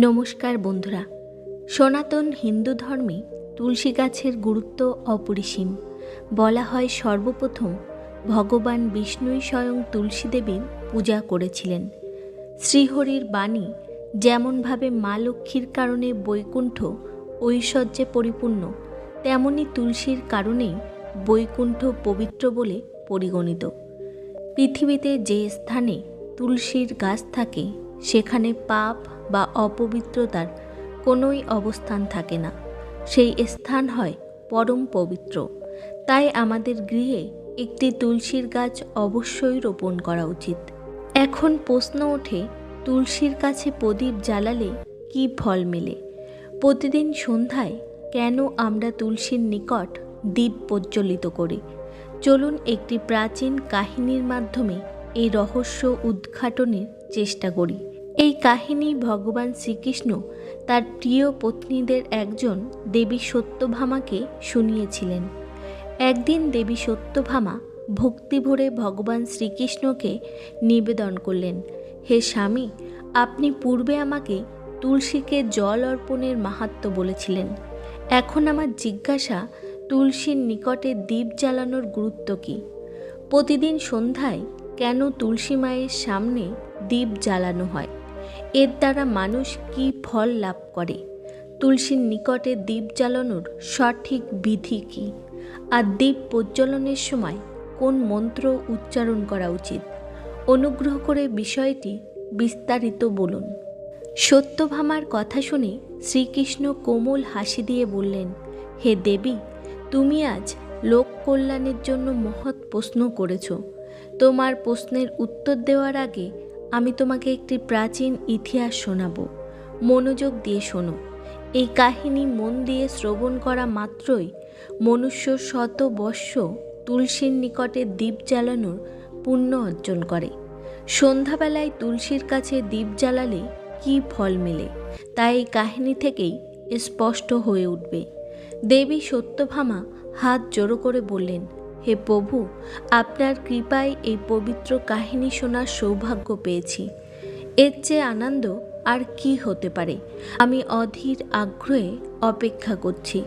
নমস্কার বন্ধুরা। সনাতন হিন্দু ধর্মে তুলসী গাছের গুরুত্ব অপরিসীম। বলা হয় সর্বপ্রথম ভগবান বিষ্ণুই স্বয়ং তুলসী দেবীর পূজা করেছিলেন। শ্রীহরির বাণী যেমনভাবে মা লক্ষ্মীর কারণে বৈকুণ্ঠ ঐশ্বর্যে পরিপূর্ণ, তেমনি তুলসীর কারণেই বৈকুণ্ঠ পবিত্র বলে পরিগণিত। পৃথিবীতে যে স্থানে তুলসীর গাছ থাকে, সেখানে পাপ বা অপবিত্রতার কোনোই অবস্থান থাকে না। সেই স্থান হয় পরম পবিত্র। তাই আমাদের গৃহে একটি তুলসীর গাছ অবশ্যই রোপণ করা উচিত। এখন প্রশ্ন ওঠে, তুলসীর কাছে প্রদীপ জ্বালালে কি ফল মেলে? প্রতিদিন সন্ধ্যায় কেন আমরা তুলসীর নিকট দ্বীপ প্রজ্বলিত করি? চলুন একটি প্রাচীন কাহিনীর মাধ্যমে এই রহস্য উদ্ঘাটনের চেষ্টা করি। এই কাহিনী ভগবান শ্রীকৃষ্ণ তার প্রিয় পত্নীদের একজন দেবী সত্যভামাকে শুনিয়েছিলেন। একদিন দেবী সত্যভামা ভক্তি ভরে ভগবান শ্রীকৃষ্ণকে নিবেদন করলেন, হে স্বামী, আপনি পূর্বে আমাকে তুলসীকে জল অর্পণের মাহাত্ম বলেছিলেন। এখন আমার জিজ্ঞাসা তুলসীর নিকটে দ্বীপ জ্বালানোর গুরুত্ব কী? প্রতিদিন সন্ধ্যায় কেন তুলসী মায়ের সামনে দ্বীপ জ্বালানো হয়? এর দ্বারা মানুষ কি ফল লাভ করে? তুলসীর নিকটে দ্বীপ জ্বালানোর সঠিক বিধি কী? আর দ্বীপ প্রজ্বলনের সময় কোন মন্ত্র উচ্চারণ করা উচিত? অনুগ্রহ করে বিষয়টি বিস্তারিত বলুন। সত্যভামার কথা শুনে শ্রীকৃষ্ণ কোমল হাসি দিয়ে বললেন, হে দেবী, তুমি আজ লোক কল্যাণের জন্য মহৎ প্রশ্ন করেছ। তোমার প্রশ্নের উত্তর দেওয়ার আগে আমি তোমাকে একটি প্রাচীন ইতিহাস শোনাব। মনোযোগ দিয়ে শোনো। এই কাহিনী মন দিয়ে শ্রবণ করা মাত্রই মনুষ্য শত বর্ষ তুলসীর নিকটে দ্বীপ জ্বালানোর পুণ্য অর্জন করে। সন্ধ্যাবেলায় তুলসীর কাছে দ্বীপ জ্বালালে কি ফল মেলে, তা এই কাহিনী থেকেই স্পষ্ট হয়ে উঠবে। দেবী সত্যভামা হাত জোড়ো করে বললেন হে প্রভু, আপনার কৃপায় এই পবিত্র কাহিনী শোনার সৌভাগ্য পেয়েছি। এর চেয়ে আনন্দ আর কি হতে পারে? আমি অধীর আগ্রহে অপেক্ষা করছি।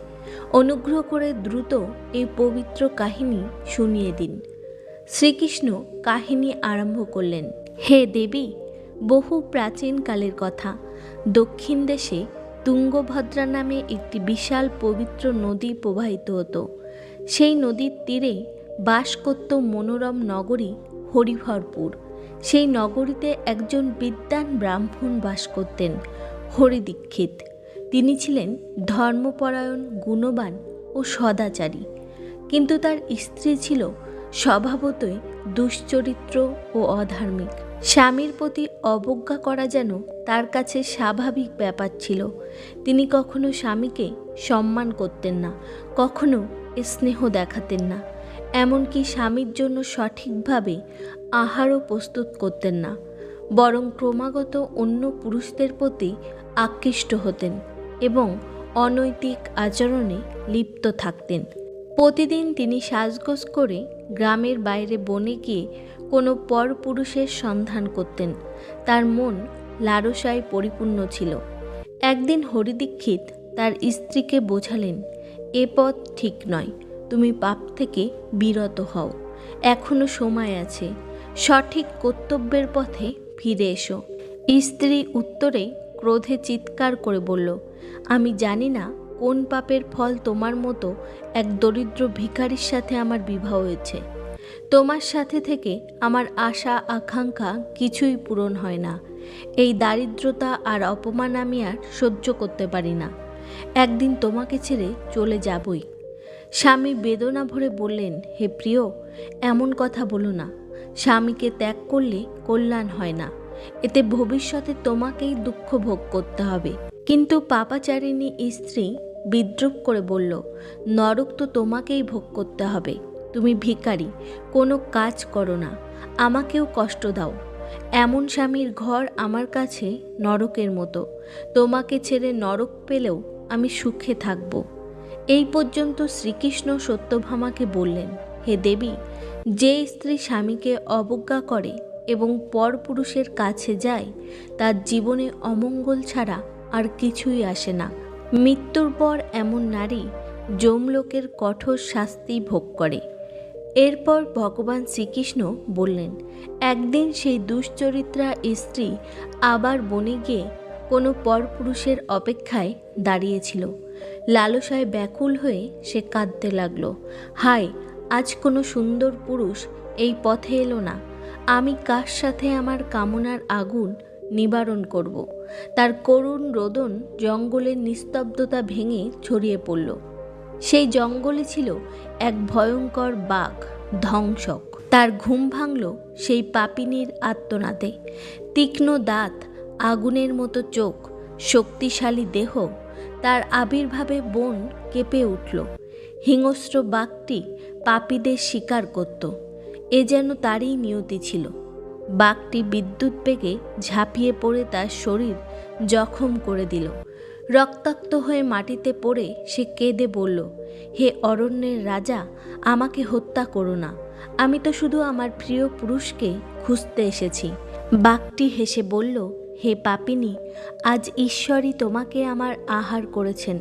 অনুগ্রহ করে দ্রুত এই পবিত্র কাহিনী শুনিয়ে দিন। শ্রীকৃষ্ণ কাহিনী আরম্ভ করলেন, হে দেবী, বহু প্রাচীনকালের কথা। দক্ষিণ দেশে তুঙ্গভদ্রা নামে একটি বিশাল পবিত্র নদী প্রবাহিত হতো। সেই নদীর তীরে বাস করত মনোরম নগরী হরিভরপুর সেই নগরীতে একজন বিদ্যান ব্রাহ্মণ বাস করতেন, হরিদীক্ষিত। তিনি ছিলেন ধর্মপরায়ণ, গুণবান ও সদাচারী। কিন্তু তার স্ত্রী ছিল স্বভাবতই দুশ্চরিত্র ও অধার্মিক। স্বামীর প্রতি অবজ্ঞা করা যেন তার কাছে স্বাভাবিক ব্যাপার ছিল। তিনি কখনো স্বামীকে সম্মান করতেন না, কখনো স্নেহ দেখাতেন না, এমনকি স্বামীর জন্য সঠিকভাবে আহারও প্রস্তুত করতেন না, বরং ক্রমাগত অন্য পুরুষদের প্রতি আকৃষ্ট হতেন এবং অনৈতিক আচরণে লিপ্ত থাকতেন। প্রতিদিন তিনি সাজগোজ করে গ্রামের বাইরে বনে গিয়ে কোনো পরপুরুষের সন্ধান করতেন। তার মন লারসায় পরিপূর্ণ ছিল। একদিন হরিদীক্ষিত তার স্ত্রীকে বোঝালেন এ পথ ঠিক নয়। তুমি পাপ থেকে বিরত হও। এখনও সময় আছে। সঠিক কর্তব্যের পথে ফিরে এসো। স্ত্রী উত্তরে ক্রোধে চিৎকার করে বলল, আমি জানি না কোন পাপের ফল তোমার মতো এক দরিদ্র ভিখারির সাথে আমার বিবাহ হয়েছে। তোমার সাথে থেকে আমার আশা, আকাঙ্ক্ষা কিছুই পূরণ হয় না। এই দারিদ্রতা আর অপমান আমি আর সহ্য করতে পারি না। একদিন তোমাকে ছেড়ে চলে যাবই। স্বামী বেদনা ভরে বললেন, হে প্রিয়, এমন কথা বলো না। স্বামীকে ত্যাগ করলে কল্যাণ হয় না। এতে ভবিষ্যতে তোমাকেই দুঃখ ভোগ করতে হবে। কিন্তু পাপাচারিণী স্ত্রী বিদ্রুপ করে বলল, নরক তো তোমাকেই ভোগ করতে হবে। তুমি ভিখারি, কোনো কাজ করো না। আমাকেও কষ্ট দাও। এমন স্বামীর ঘর আমার কাছে নরকের মতো। তোমাকে ছেড়ে নরক পেলেও আমি সুখে থাকব। এই পর্যন্ত শ্রীকৃষ্ণ সত্যভামাকে বললেন, হে দেবী, যে স্ত্রী স্বামীকে অবজ্ঞা করে এবং পরপুরুষের কাছে যায়, তার জীবনে অমঙ্গল ছাড়া আর কিছুই আসে না। মৃত্যুর পর এমন নারী যমলোকের কঠোর শাস্তি ভোগ করে। এরপর ভগবান শ্রীকৃষ্ণ বললেন, একদিন সেই দুশ্চরিত্রা স্ত্রী আবার বনে গিয়ে কোনো পরপুরুষের অপেক্ষায় দাঁড়িয়েছিল। লালসায় ব্যাকুল হয়ে সে কাঁদতে লাগল। হায়, আজ কোনো সুন্দর পুরুষ এই পথে এলো না। আমি কার সাথে আমার কামনার আগুন নিবারণ করব? তার করুণ রোদন জঙ্গলের নিস্তব্ধতা ভেঙে ছড়িয়ে পড়ল। সেই জঙ্গলে ছিল এক ভয়ঙ্কর বাঘ, ধ্বংসক। তার ঘুম ভাঙল সেই পাপিনীর আত্মনাতে তীক্ষ্ণ দাঁত আগুনের মতো চোখ, শক্তিশালী দেহ, তার আবির্ভাবে বন কেঁপে উঠল। হিংস্র বাঘটি পাপীদের শিকার করত। এ যেন তারই নিয়তি ছিল। বাঘটি বিদ্যুৎ বেগে ঝাঁপিয়ে পড়ে তার শরীর জখম করে দিল। রক্তাক্ত হয়ে মাটিতে পড়ে সে কেঁদে বলল, হে অরণ্যের রাজা, আমাকে হত্যা করো না। আমি তো শুধু আমার প্রিয় পুরুষকে খুঁজতে এসেছি। বাঘটি হেসে বলল হে পাপিনী, আজ ঈশ্বরই তোমাকে আমার আহার করেছেন।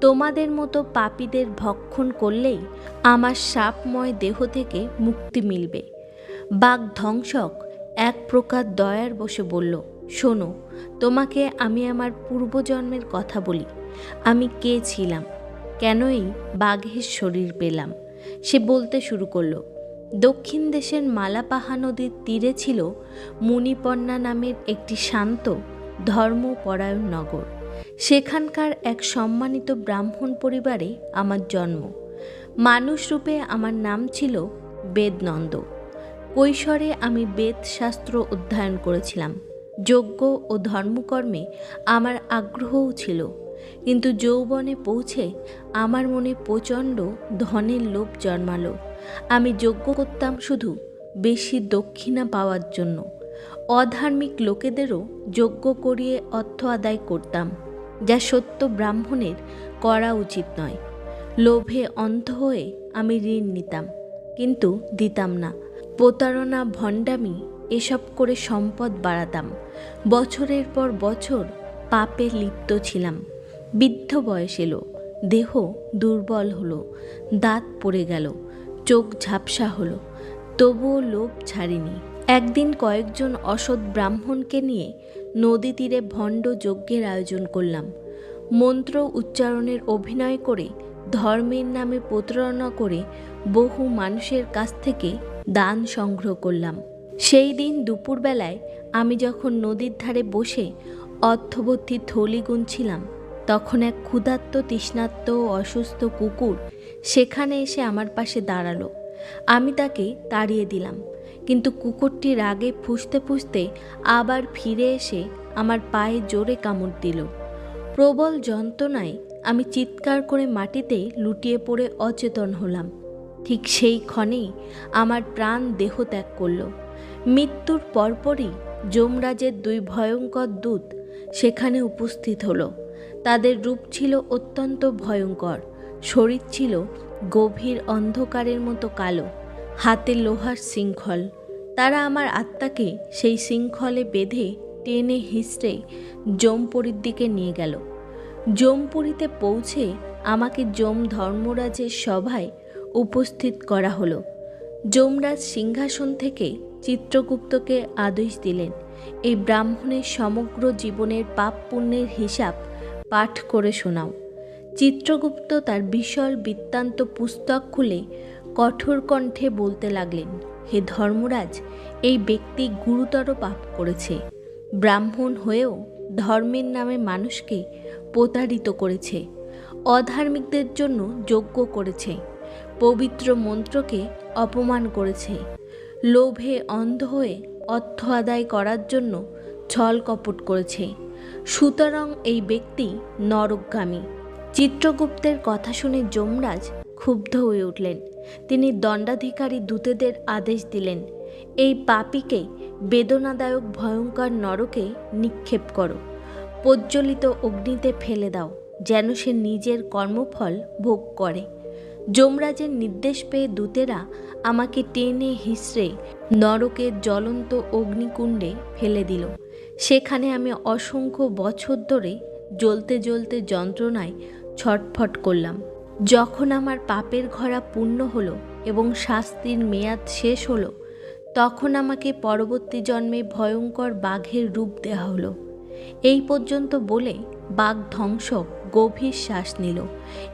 তোমাদের মতো পাপীদের ভক্ষণ করলেই আমার সাপময় দেহ থেকে মুক্তি মিলবে। বাঘ ধ্বংসক এক প্রকার দয়ার বসে বলল, শোনো, তোমাকে আমি আমার পূর্বজন্মের কথা বলি। আমি কে ছিলাম? কেনই বাঘের শরীর পেলাম? সে বলতে শুরু করল দক্ষিণ দেশের মালাপাহা নদীর তীরে ছিল মুনিপন্না নামের একটি শান্ত ধর্মপরায়ণ নগর। সেখানকার এক সম্মানিত ব্রাহ্মণ পরিবারে আমার জন্ম। মানুষ রূপে আমার নাম ছিল বেদনন্দ। কৈশোরে আমি বেদশাস্ত্র অধ্যয়ন করেছিলাম। যজ্ঞ ও ধর্মকর্মে আমার আগ্রহও ছিল। কিন্তু যৌবনে পৌঁছে আমার মনে প্রচণ্ড ধনের লোভ জন্মালো। আমি যোগ্য করতাম শুধু বেশি দক্ষিণা পাওয়ার জন্য। অধার্মিক লোকেদেরও যজ্ঞ করিয়ে অর্থ আদায় করতাম, যা সত্য ব্রাহ্মণের করা উচিত নয়। লোভে অন্ধ হয়ে আমি ঋণ নিতাম, কিন্তু দিতাম না। প্রতারণা, ভণ্ডামি এসব করে সম্পদ বাড়াতাম। বছরের পর বছর পাপে লিপ্ত ছিলাম। বৃদ্ধ বয়স এলো, দেহ দুর্বল হলো, দাঁত পড়ে গেল, চোখ ঝাপসা হলো, তবুও লোভ ছাড়িনি। একদিন কয়েকজন অসৎ ব্রাহ্মণকে নিয়ে নদী তীরে ভণ্ড যজ্ঞের আয়োজন করলাম। মন্ত্র উচ্চারণের অভিনয় করে, ধর্মের নামে প্রতারণা করে বহু মানুষের কাছ থেকে দান সংগ্রহ করলাম। সেই দিন দুপুরবেলায় আমি যখন নদীর ধারে বসে অর্থবর্তী থলি গুনছিলাম তখন এক ক্ষুধার্ত তৃষ্ণার্ত ও অসুস্থ কুকুর সেখানে এসে আমার পাশে দাঁড়াল। আমি তাকে তাড়িয়ে দিলাম, কিন্তু কুকুরটি রাগে ফুসতে ফুসতে আবার ফিরে এসে আমার পায়ে জোরে কামড় দিল। প্রবল যন্ত্রণায় আমি চিৎকার করে মাটিতে লুটিয়ে পড়ে অচেতন হলাম। ঠিক সেই ক্ষণেই আমার প্রাণ দেহ ত্যাগ করল। মৃত্যুর পরপরই যমরাজের দুই ভয়ঙ্কর দূত সেখানে উপস্থিত হলো। তাদের রূপ ছিল অত্যন্ত ভয়ঙ্কর। শরীর ছিল গভীর অন্ধকারের মতো কালো। হাতে লোহার শৃঙ্খল। তারা আমার আত্মাকে সেই শৃঙ্খলে বেঁধে, টেনে হিসড়ে জমপুরীর দিকে নিয়ে গেল। জমপুরীতে পৌঁছে আমাকে যম ধর্মরাজের সভায় উপস্থিত করা হলো। যমরাজ সিংহাসন থেকে চিত্রগুপ্তকে আদেশ দিলেন, এই ব্রাহ্মণের সমগ্র জীবনের পাপ পুণ্যের হিসাব পাঠ করে শোনাও। চিত্রগুপ্ত তার বিশাল বৃত্তান্ত পুস্তক খুলে কঠোর কণ্ঠে বলতে লাগলেন, হে ধর্মরাজ, এই ব্যক্তি গুরুতর পাপ করেছে। ব্রাহ্মণ হয়েও ধর্মের নামে মানুষকে প্রতারিত করেছে। অধার্মিকদের জন্য যজ্ঞ করেছে। পবিত্র মন্ত্রকে অপমান করেছে। লোভে অন্ধ হয়ে অর্থ আদায় করার জন্য ছল কপট করেছে। সুতরাং এই ব্যক্তি নরকগামী। চিত্রগুপ্তের কথা শুনে যমরাজ ক্ষুব্ধ হয়ে উঠলেন। তিনি দণ্ডাধিকারী দূতেদের আদেশ দিলেন, এই পাপিকে বেদনাদায়ক ভয়ঙ্কর নরকে নিক্ষেপ করো। প্রজ্বলিত অগ্নিতে ফেলে দাও, যেন সে নিজের কর্মফল ভোগ করে যমরাজের নির্দেশ পেয়ে দূতেরা আমাকে টেনে হিসড়ে নরকের জ্বলন্ত অগ্নিকুণ্ডে ফেলে দিল। সেখানে আমি অসংখ্য বছর ধরে জ্বলতে জ্বলতে যন্ত্রণায় ছটফট করলাম। যখন আমার পাপের ঘরা পূর্ণ হলো এবং শাস্তির মেয়াদ শেষ হলো, তখন আমাকে পরবর্তী জন্মে ভয়ঙ্কর বাঘের রূপ দেওয়া হলো। এই পর্যন্ত বলে বাঘ ধ্বংসক গভীর শ্বাস নিল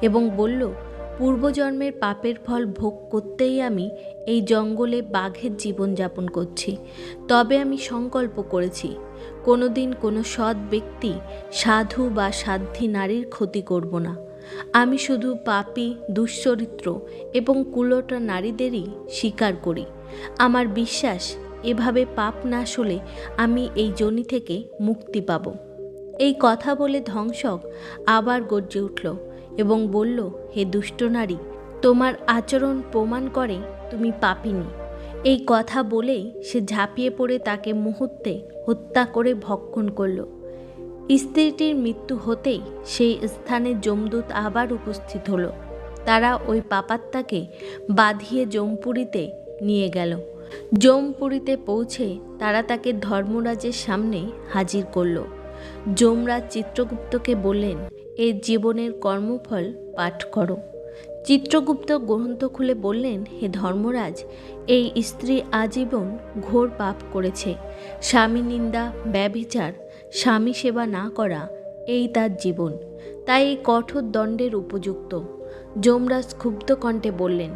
এবং বলল পূর্বজন্মের পাপের ফল ভোগ করতেই আমি এই জঙ্গলে বাঘের জীবনযাপন করছি। তবে আমি সংকল্প করেছি, কোনোদিন কোনো সৎ ব্যক্তি, সাধু বা সাধ্যী নারীর ক্ষতি করব না। আমি শুধু পাপী, দুশ্চরিত্র এবং কুলোটা নারীদেরই স্বীকার করি। আমার বিশ্বাস, এভাবে পাপ না হলে আমি এই জনি থেকে মুক্তি পাব। এই কথা বলে ধ্বংসক আবার গর্জে উঠল এবং বলল, হে দুষ্ট নারী, তোমার আচরণ প্রমাণ করে তুমি পাপিনী। এই কথা বলেই সে ঝাঁপিয়ে পড়ে তাকে মুহূর্তে হত্যা করে ভক্ষণ করল। স্ত্রীটির মৃত্যু হতেই সেই স্থানে যমদূত আবার উপস্থিত হলো। তারা ওই পাপাত্তাকে বাঁধিয়ে জমপুরীতে নিয়ে গেল। জমপুরীতে পৌঁছে তারা তাকে ধর্মরাজের সামনে হাজির করল। যমরাজ চিত্রগুপ্তকে বললেন এর জীবনের কর্মফল পাঠ করো। চিত্রগুপ্ত গ্রন্থ খুলে বললেন, হে ধর্মরাজ, এই স্ত্রী আজীবন ঘোর পাপ করেছে। স্বামী নিন্দা, ব্যভিচার, স্বামী সেবা না করা, এই তার জীবন। তাই এই কঠোর দণ্ডের উপযুক্ত। যমরাজ ক্ষুব্ধ কণ্ঠে বললেন,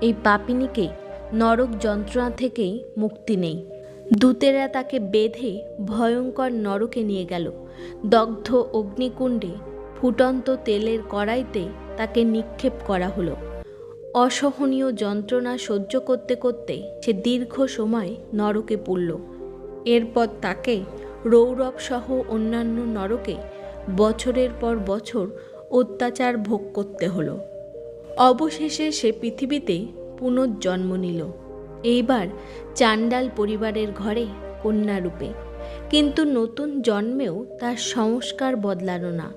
এই পাপিনীকে নরক যন্ত্রণা থেকেই মুক্তি নেই। দূতেরা তাকে বেঁধে ভয়ঙ্কর নরকে নিয়ে গেল। দগ্ধ অগ্নিকুণ্ডে ফুটন্ত তেলের কড়াইতে তাকে নিক্ষেপ করা হলো। অসহনীয় যন্ত্রণা সহ্য করতে করতে সে দীর্ঘ সময় নরকে পড়ল। এরপর তাকে রৌরব সহ অন্যান্য নরকে বছরের পর বছর অত্যাচার ভোগ করতে হলো। অবশেষে সে পৃথিবীতে পুনর্জন্ম নিল। এইবার চান্ডাল পরিবারের ঘরে কন্যারূপে কিন্তু নতুন জন্মেও তার সংস্কার বদলানো না।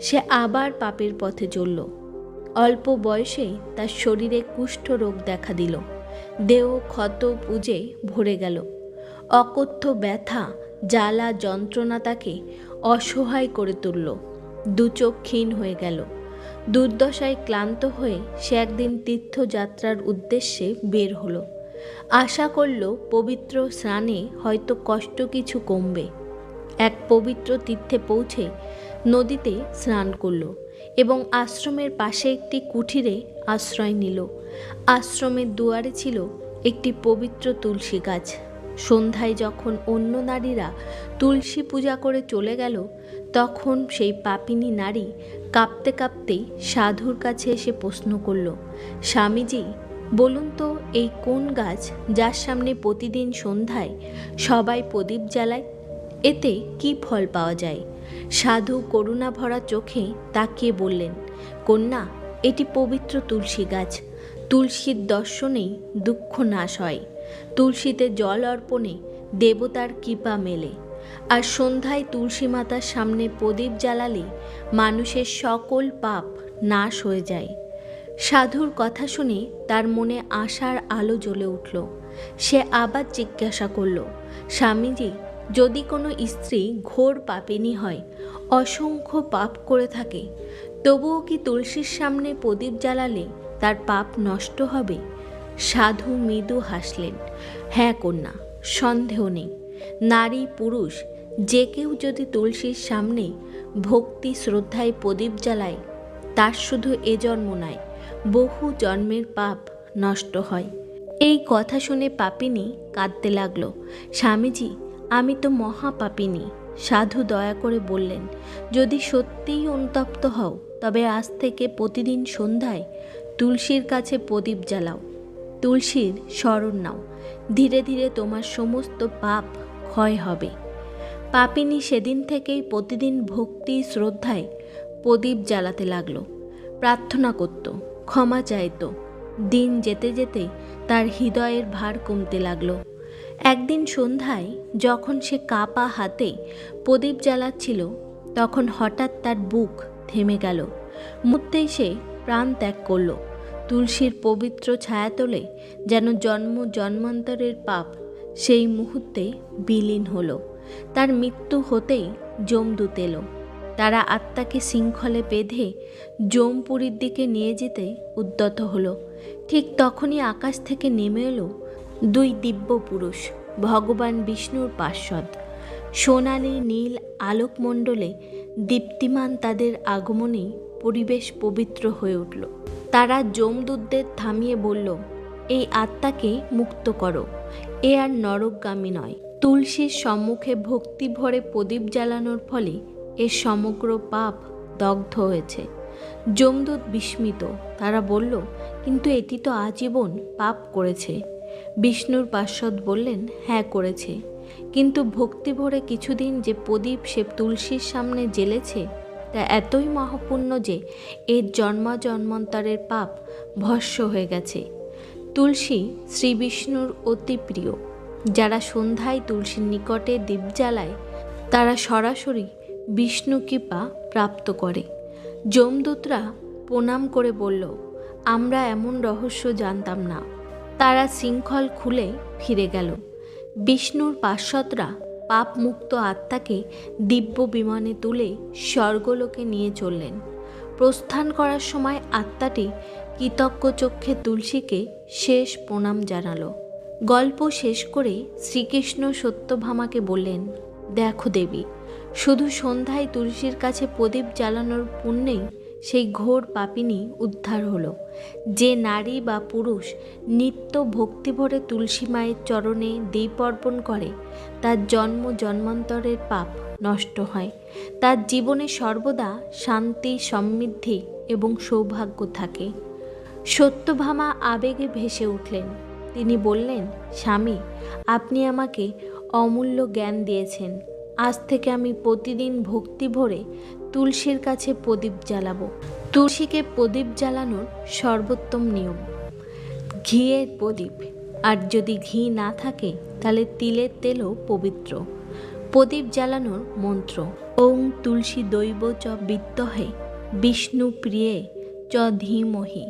সে আবার পাপের পথে চলল। অল্প বয়সেই তার শরীরে কুষ্ঠ রোগ দেখা দিল। দেহ, ক্ষত, পুজে ভরে গেল। অকথ্য ব্যথা, জ্বালা, যন্ত্রণা তাকে অসহায় করে তুলল। দুচোখ ক্ষীণ হয়ে গেল। দুর্দশায় ক্লান্ত হয়ে সে একদিন তীর্থযাত্রার উদ্দেশ্যে বের হলো। আশা করল পবিত্র স্নানে হয়তো কষ্ট কিছু কমবে। এক পবিত্র তীর্থে পৌঁছে নদীতে স্নান করল এবং আশ্রমের পাশে একটি কুঠিরে আশ্রয় নিল। আশ্রমের দুয়ারে ছিল একটি পবিত্র তুলসী গাছ। সন্ধ্যায় যখন অন্য নারীরা তুলসী পূজা করে চলে গেল, তখন সেই পাপিনী নারী কাঁপতে কাঁপতে সাধুর কাছে এসে প্রশ্ন করল, স্বামীজি, বলুন তো এই কোন গাছ যার সামনে প্রতিদিন সন্ধ্যায় সবাই প্রদীপ জ্বালায়? এতে কি ফল পাওয়া যায়? সাধু করুণা ভরা চোখে তাকিয়ে বললেন, কন্যা, এটি পবিত্র তুলসী গাছ। তুলসীর দর্শনেই দুঃখ নাশ হয়। তুলসীতে জল অর্পণে দেবতার কৃপা মেলে। আর সন্ধ্যায় তুলসী মাতার সামনে প্রদীপ জ্বালালে মানুষের সকল পাপ নাশ হয়ে যায়। সাধুর কথা শুনে তার মনে আশার আলো জ্বলে উঠল। সে আবার জিজ্ঞাসা করল, স্বামীজি যদি কোনো স্ত্রী ঘোর পাপিনী হয়, অসংখ্য পাপ করে থাকে, তবুও কি তুলসীর সামনে প্রদীপ জ্বালালে তার পাপ নষ্ট হবে? সাধু মৃদু হাসলেন হ্যাঁ কন্যা, সন্দেহ নেই। নারী পুরুষ, যে কেউ যদি তুলসীর সামনে ভক্তি শ্রদ্ধায় প্রদীপ জ্বালায়, তার শুধু এ জন্ম নয়, বহু জন্মের পাপ নষ্ট হয়। এই কথা শুনে পাপিনী কাঁদতে লাগল, স্বামীজি আমি তো মহাপাপিনী। সাধু দয়া করে বললেন, যদি সত্যিই অনুতপ্ত হও, তবে আজ থেকে প্রতিদিন সন্ধ্যায় তুলসীর কাছে প্রদীপ জ্বালাও। তুলসীর স্মরণ নাও, ধীরে ধীরে তোমার সমস্ত পাপ ক্ষয় হবে। পাপিনী সেদিন থেকেই প্রতিদিন ভক্তি শ্রদ্ধায় প্রদীপ জ্বালাতে লাগল। প্রার্থনা করত, ক্ষমা চাইত। দিন যেতে যেতে তার হৃদয়ের ভার কমতে লাগল। একদিন সন্ধ্যায় যখন সে কাপা হাতে প্রদীপ জ্বালাচ্ছিল, তখন হঠাৎ তার বুক থেমে গেল। মুহূর্তেই সে প্রাণ ত্যাগ করল। তুলসীর পবিত্র ছায়াতলে যেন জন্ম জন্মান্তরের পাপ সেই মুহূর্তে বিলীন হলো। তার মৃত্যু হতেই জমদূত এলো। তারা আত্মাকে শৃঙ্খলে বেঁধে জমপুরীর দিকে নিয়ে যেতে উদ্যত হলো। ঠিক তখনই আকাশ থেকে নেমে এলো দুই দিব্য পুরুষ, ভগবান বিষ্ণুর পার্শ্বদ। সোনালি নীল আলোকমণ্ডলে দীপ্তিমান তাদের আগমনেই পরিবেশ পবিত্র হয়ে উঠল। তারা যমদূতদের থামিয়ে বলল, এই আত্মাকে মুক্ত করো। এ আর নরকগামী নয়। তুলসীর সম্মুখে ভক্তি ভরে প্রদীপ জ্বালানোর ফলে এর সমগ্র পাপ দগ্ধ হয়েছে। যমদূত বিস্মিত। তারা বলল, কিন্তু এটি তো আজীবন পাপ করেছে। বিষ্ণুর পার্শ্বদ বললেন হ্যাঁ করেছে। কিন্তু ভক্তি ভরে কিছুদিন যে প্রদীপ সে তুলসীর সামনে জ্বেলেছে, তা এতই মহাপূর্ণ যে এর জন্ম জন্মান্তরের পাপ ভস্য হয়ে গেছে। তুলসী শ্রী বিষ্ণুর অতি প্রিয়। যারা সন্ধ্যায় তুলসীর নিকটে দীপ জ্বালায়, তারা সরাসরি বিষ্ণু কৃপা প্রাপ্ত করে। যমদূতরা প্রণাম করে বলল, আমরা এমন রহস্য জানতাম না। তারা শৃঙ্খল খুলে ফিরে গেল। বিষ্ণুর পার্শ্বদরা পাপমুক্ত আত্মাকে দিব্য বিমানে তুলে স্বর্গলোকে নিয়ে চললেন। প্রস্থান করার সময় আত্মাটি কৃতজ্ঞ চক্ষে তুলসীকে শেষ প্রণাম জানালো। গল্প শেষ করে শ্রীকৃষ্ণ সত্যভামাকে বললেন, দেখো দেবী, শুধু সন্ধ্যায় তুলসীর কাছে প্রদীপ জ্বালানোর পুণ্যেই সেই ঘোর পাপিনী উদ্ধার হলো। যে নারী বা পুরুষ নিত্য ভক্তিভরে তুলসী মায়ের চরণে দীপ অর্পণ করে, তার জন্ম জন্মান্তরের পাপ নষ্ট হয়। তার জীবনে সর্বদা শান্তি, সমৃদ্ধি এবং সৌভাগ্য থাকে। সত্যভামা আবেগে ভেসে উঠলেন। তিনি বললেন, স্বামী, আপনি আমাকে অমূল্য জ্ঞান দিয়েছেন। আজ থেকে আমি প্রতিদিন ভক্তি ভরে তুলসীর কাছে প্রদীপ জ্বালাবো। তুলসীকে প্রদীপ জ্বালানোর সর্বোত্তম নিয়ম। ঘিয়ের প্রদীপ। আর যদি ঘি না থাকে, তাহলে তিলের তেলও পবিত্র। প্রদীপ জ্বালানোর মন্ত্র। ওং তুলসী দৈব চ বিত্তহে বিষ্ণু প্রিয়ে চ ধীমহি,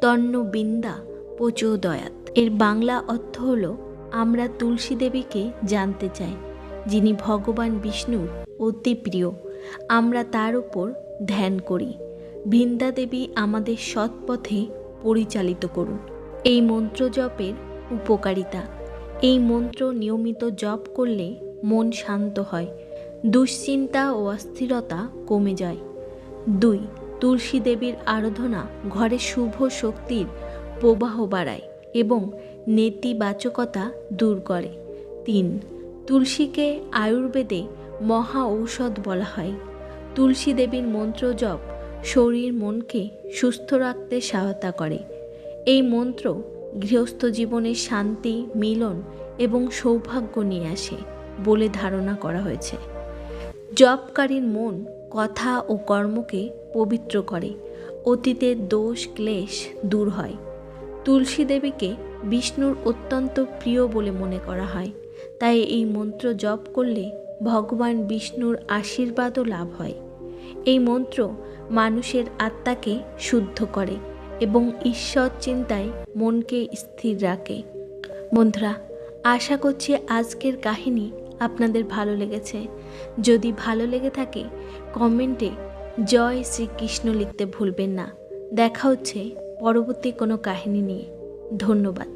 তন্ন বিন্দা প্রচোদয়াত এর বাংলা অর্থ হল, আমরা তুলসী দেবীকে জানতে চাই, যিনি ভগবান বিষ্ণুর অতি প্রিয়। আমরা তার উপর ধ্যান করি। বৃন্দা দেবী আমাদের সৎ পথে পরিচালিত করুন। এই মন্ত্র জপের উপকারিতা। এই মন্ত্র নিয়মিত জপ করলে মন শান্ত হয়, দুশ্চিন্তা ও অস্থিরতা কমে যায়। দুই, তুলসী দেবীর আরাধনা ঘরে শুভ শক্তির প্রবাহ বাড়ায় এবং নেতিবাচকতা দূর করে। তিন, তুলসীকে আয়ুর্বেদে মহা ঔষধ বলা হয়। তুলসী দেবীর মন্ত্র জপ শরীর মনকে সুস্থ রাখতে সহায়তা করে। এই মন্ত্র গৃহস্থ জীবনে শান্তি, মিলন এবং সৌভাগ্য নিয়ে আসে বলে ধারণা করা হয়েছে। জপকারীর মন কথা ও কর্মকে পবিত্র করে অতীতের দোষ, ক্লেশ দূর হয়। তুলসী দেবীকে বিষ্ণুর অত্যন্ত প্রিয় বলে মনে করা হয়, তাই এই মন্ত্র জপ করলে ভগবান বিষ্ণুর আশীর্বাদও লাভ হয়। এই মন্ত্র মানুষের আত্মাকে শুদ্ধ করে এবং ঈশ্বর চিন্তায় মনকে স্থির রাখে। বন্ধুরা, আশা করছি আজকের কাহিনী আপনাদের ভালো লেগেছে। যদি ভালো লেগে থাকে, কমেন্টে জয় শ্রীকৃষ্ণ লিখতে ভুলবেন না। দেখা হচ্ছে পরবর্তী কোনো কাহিনী নিয়ে। ধন্যবাদ।